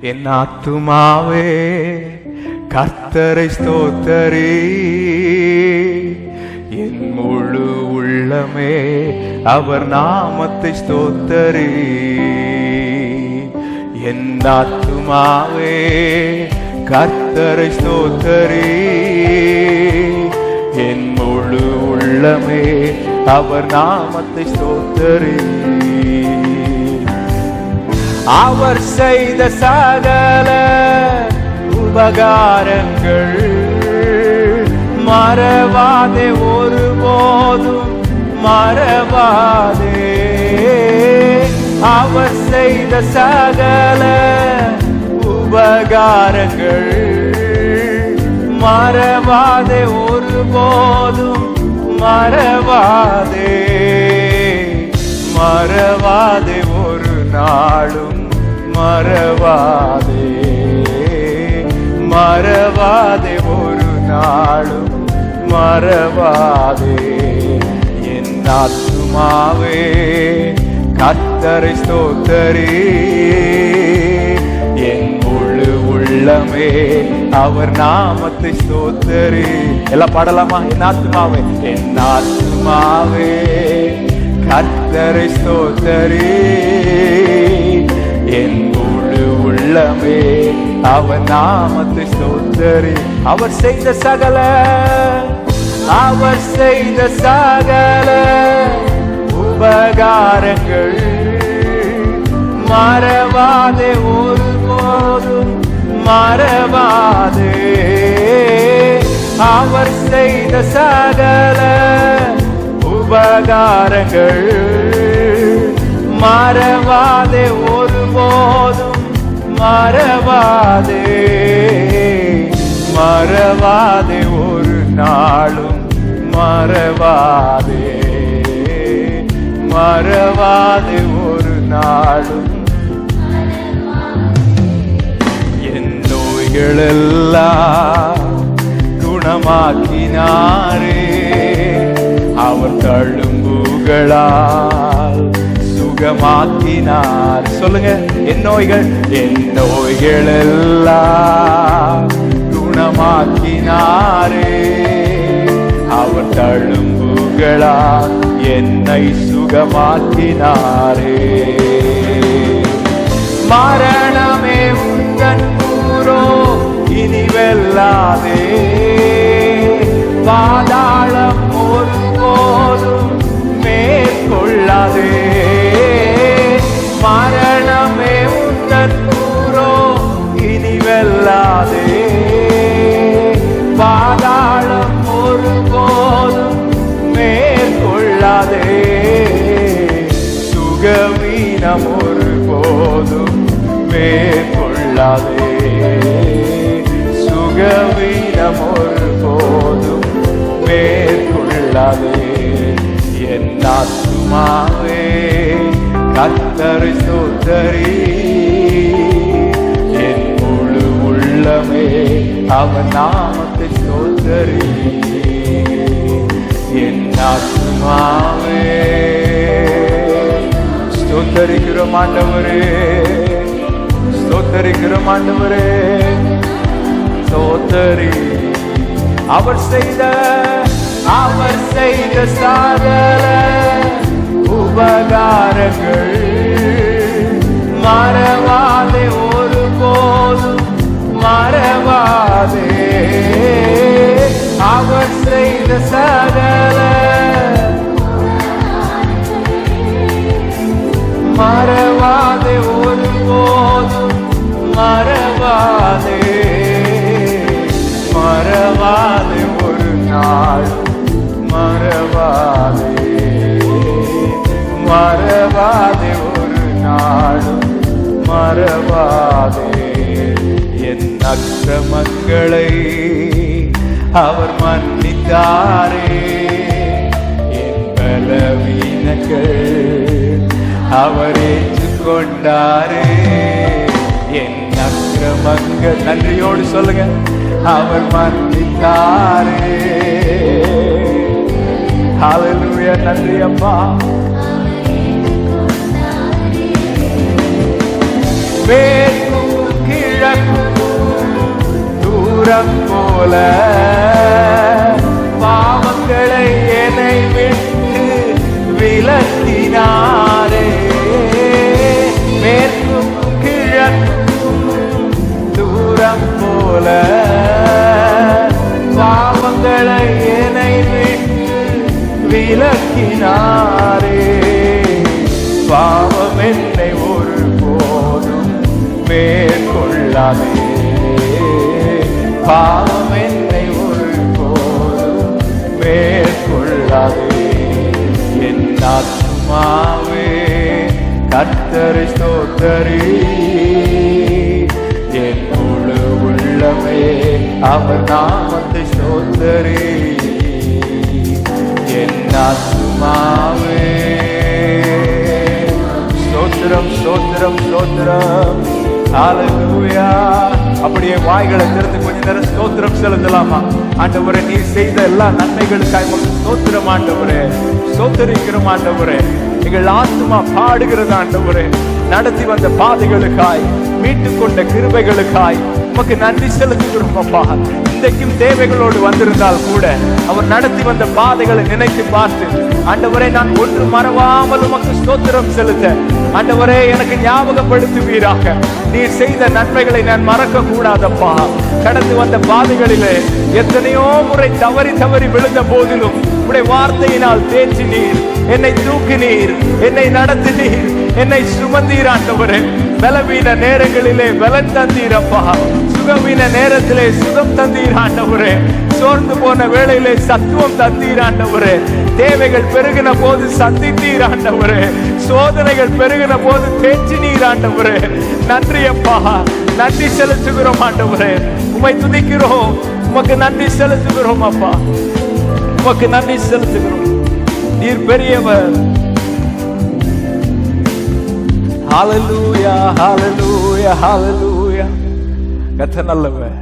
என் ஆத்துமாவே கர்த்தரை ஸ்தோத்தரி. என் முழு உள்ளமே அவர் நாமத்தை ஸ்தோத்தரி. என் ஆத்துமாவே கர்த்தரை ஸ்தோத்தரி. என் முழு உள்ளமே அவர் நாமத்தை ஸ்தோத்தரி. அவர் செய்த சகல உபகாரங்கள். மறவாதே ஒருபோதும் மறவாதே. அவர் செய்த சகல உபகாரங்கள். மறவாதே ஒருபோதும் மறவாதே. மறவாதே. என் ஆத்துமாவே கத்தரை ஸ்தோத்தரே. என் முழு உள்ளமே அவர் நாமத்தை ஸ்தோத்தரே. எல்லாம் பாடலாமா? என் ஆத்துமாவே என் ஆத்துமாவே கத்தரை ஸ்தோத்தரே. என் முழு உள்ளமே அவர் நாமத்தை ஸ்தோத்தரே. அவர் செய்த சகல அவர் செய்த சகல உபகாரங்கள். மறவாதே ஒருபோதும் மறவாதே. அவர் செய்த சகல உபகாரங்கள். மறவாதே ஒருபோதும் மறவாதே. மறவாதே ஒரு நாளும் மறவாதே. மறவாதே ஒரு நாளும். என் நோய்களெல்லாம் குணமாக்கினாரே. அவர் தழும்புகளால் சுகமாக்கினார். சொல்லுங்க என் நோய்கள் என் நோய்கள் எல்லாம் தழும்புகளா என்னை சுகமாக்கினாரே. மரணமே உந்தன் கூரோ இனி வெல்லாதே பாதாளம் மேற்கொள்ளாதே சுகவீனம் ஒருபோதும் மேற்கொள்ளாதே. என் ஆத்துமாவே கத்தரை சோதரி. என் முழு உள்ளமே அவன் நாமத்தை சோதரி. என் ஆத்துமாவே ஸ்தோத்தரிக்கிறோம் ஆண்டவரே. ஸ்தோத்தரிக்கிறோம் ஆண்டவரே ஸ்தோத்தரி அவர் செய்த அவர் செய்த சாதல உபகாரங்கள். மறவாதே ஒரு ஒருபோதும் மறவாதே. அவர் செய்த சகல மறவாதே ஒருபோதும் மறவாதே மறவாதே ஒரு நாள். மறவாதே மறவாதே ஒரு நாள். மறவாதே என் அக்கிரமங்களை அவர் மன்னித்தாரே. என் பலவீனங்கள் அவர் ஏற்றுக்கொண்டாரே. மங்க மங்க நன்றியோடு சொல்லுங்க. அவர் மன்னித்தாரே. ஹalleluya நன்றி அப்பா. மேற்கும் கிழக்கும் தூரம் போல. போல பாவங்களை என்னை விட்டு விலக்கினாரே. பாவம் என்னை ஒரு போதும் மேற்கொள்ளாதே. பாவம் என்னை ஒரு போதும் மேற்கொள்ளாதே. என் ஆத்மாவே கர்த்தரை ஸ்தோத்தரி. உள்ளமே அவர் நாமத்தை சோதரே என் ஆத்மாவே சோத்திரம் சோத்திரம் சோத்திரம் ஆலூயா அப்படியே வாய்களை திறந்து கொஞ்ச நேரம் ஸ்தோத்திரம் செலுத்தலாமா? ஆண்டவரே நீ செய்த எல்லா நன்மைகளுக்காக ஸ்தோத்திரம் ஆண்டவரே. ஸ்தோத்திரிக்கிறோம் ஆண்டவரே. எங்கள் ஆத்மா பாடுகிறது ஆண்டவரே. நடத்தி வந்த பாதைகளுக்காய் மீட்டு கொண்ட கிருபைகளுக்காய் உமக்கு நன்றி செலுத்துகிறோம் அப்பா. இன்றைக்கும் தேவைகளோடு வந்திருந்தால் கூட அவர் நடத்தி வந்த பாதைகளை நினைத்து பார்த்து ஆண்டவரே நான் ஒன்று மறவாமல் உமக்கு ஸ்தோத்திரம் செலுத்த ஆண்டவரே எனக்கு ஞாபகப்படுத்துவீராக. நீர் செய்த நன்மைகளை நான் மறக்க கூடாதப்பா கடந்து வந்த பாதைகளிலே எத்தனையோ முறை தவறி தவறி விழுந்த போதிலும் உடைய வார்த்தையினால் தேற்றி நீர் என்னை தூக்கினீர் என்னை நடத்தினீர் என்னை சுமந்தீர் ஆண்டவரே பலவீன நேரங்களிலே பலன் தந்தீரப்பா சுகவீன நேரத்திலே சுகம் தந்தீர் ஆண்டவரே சோர்ந்து போன வேளையிலே சத்துவம் தந்தீர் ஆண்டவரே தேவைகள் பெருகின போது சந்தித்தீர் ஆண்டவரே சோதனைகள் பெருகின போது தேற்றினீர் ஆண்டவரே நன்றி அப்பா. நன்றி செலுத்துகிறோம் ஆண்டவரே. உமை துதிக்கிறோம். உமக்கு நன்றி செலுத்துகிறோம் அப்பா. உமக்கு நன்றி செலுத்துகிறோம். நீர் பெரியவர். ஹாலலூயா ஹாலலூயா ஹாலலூயா கத்த நல்லவன்